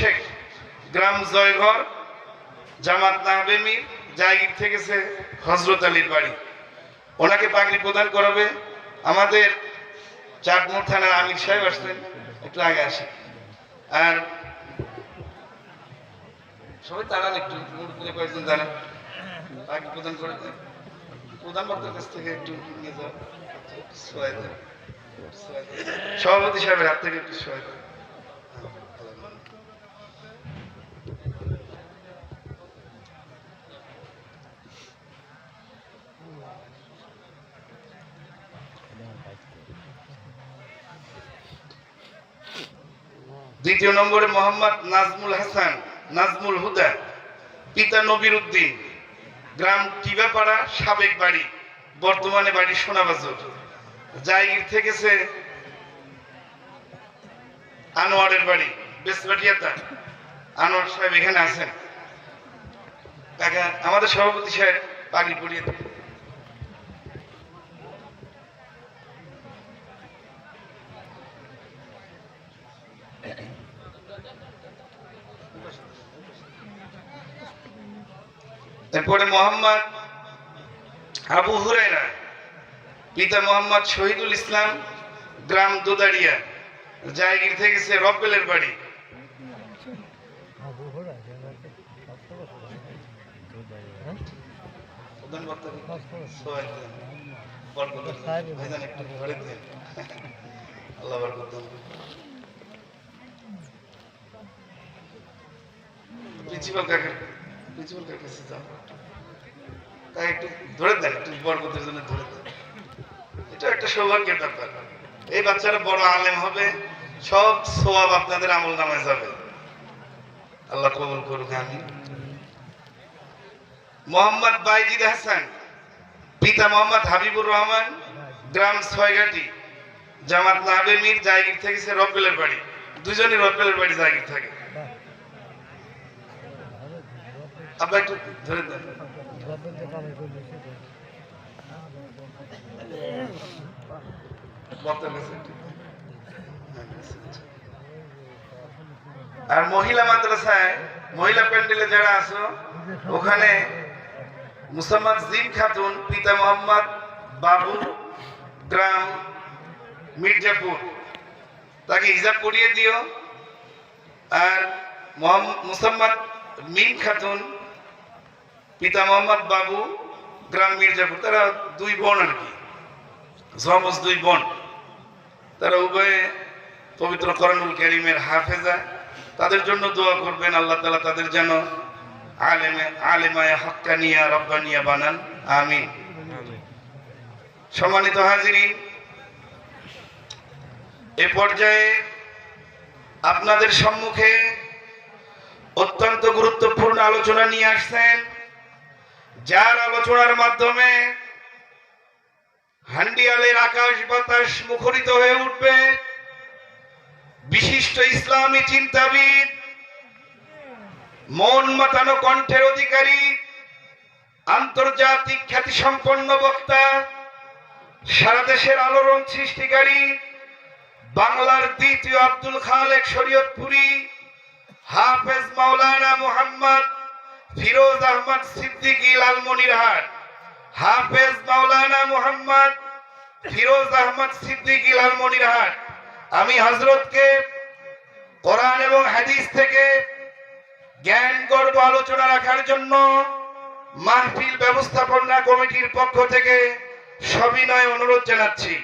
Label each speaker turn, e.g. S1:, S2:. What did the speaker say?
S1: শেখ গ্রাম জয়ঘর, জামাত নাহবেমির জায়গির থেকে সে হজরত আলীর বাড়ি। ওনাকে পাগড়ি প্রদান করাবে। আমাদের চাটমোড় থানার আমির সাহেব আসলেন একটু আগে আসে আর সবাই দাঁড়ান একটু, মুখ করে কয়েকজন দাঁড়ান। পাগড়ি প্রদান করে প্রধান বক্তার কাছ থেকে একটু নিয়ে যাও। সোয়াই দেন সোয়াই দেন। সভাপতি সাহেবের হাত থেকে একটু সোয়াই দ্বিতীয় নম্বরে মোহাম্মদ নাজমুল হাসান, নাজমুল হুদা, পিতা নবির উদ্দিন। গ্রাম টিবাপাড়া, সাবেক বাড়ি, বর্তমানে বাড়ি সোনাবাজর। জায়গির থেকে সে আনোয়ারের বাড়ি বেসবাটিয়াতা আনোয়ার সাহেব এখানে আছেন। আমাদের সভাপতি সাহেব পাগড়ি পরিয়ে দেন। এরপরে মোহাম্মদ আবু হুরাইরা পিতা মোহাম্মদ শহীদুল ইসলাম, গ্রাম দুদারিয়া জায়গির থেকে সে রব্বেলের বাড়ি। প্রিন্সিপাল কাকে প্রিন্সিপাল কাকে কাছে তাই একটু ধরে একটু জন্য ধরে এটা একটা সৌভাগ্যের ব্যাপার। এই বাচ্চারা বড় আলেম হবে, সব সোয়াব আপনাদের আমল নামায় যাবে। আল্লাহ কবুল করুক আমি মোহাম্মদ বাইজিদ হাসান, পিতা মোহাম্মদ হাবিবুর রহমান, গ্রাম ছয়ঘাটি, জামাত নাবে মির জায়গির থেকে সে রব্বেলের বাড়ি। দুজনই রব্বেলের বাড়ি জায়গির থাকে। আর মহিলা মাদ্রাসায়, মহিলা প্যান্ডেলে যারা আছো ওখানে মুসাম্মদ জিম খাতুন, পিতা মোহাম্মদ বাবু গ্রাম মির্জাপুর। তাকে হিজাব পরিয়ে দিও। আর মোহাম্ম- মুসাম্মদ মিম খাতুন পিতা মোহাম্মদ বাবু, গ্রাম মির্জাপুর, তারা দুই বোন আর কি। জমজ দুই বোন। তারা উভয়ে পবিত্র করণুল করিমের হাফেজা। তাদের জন্য দোয়া করবেন, আল্লাহ তালা তাদের যেন আলেমে আলেমায় হক্কানিয়া, রব্বানিয়া বানান। আমিন। সম্মানিত হাজিরিন, এ পর্যায়ে আপনাদের সম্মুখে অত্যন্ত গুরুত্বপূর্ণ আলোচনা নিয়ে আসছেন যার আলোচনার মাধ্যমে হান্ডিয়ালের আকাশ বাতাস মুখরিত হয়ে উঠবে, বিশিষ্ট ইসলামী চিন্তাবিদ, মন মাতানো কণ্ঠের অধিকারী, আন্তর্জাতিক খ্যাতি সম্পন্ন বক্তা, সারা দেশের আলোড়ন সৃষ্টিকারী, বাংলার দ্বিতীয় আব্দুল খালেক শরীয়তপুরী, হাফেজ মাওলানা মুহাম্মদ ফিরোজ আহমদ সিদ্দিকী লালমনিরহাট, হাফেজ মাওলানা মুহাম্মদ ফিরোজ আহমদ সিদ্দিকী লালমনিরহাট। আমি হজরতকে কোরআন এবং হাদিস থেকে জ্ঞান, গর্ব, আলোচনা রাখার জন্য মাহফিল ব্যবস্থাপনা কমিটির পক্ষ থেকে সবিনয় অনুরোধ জানাচ্ছি।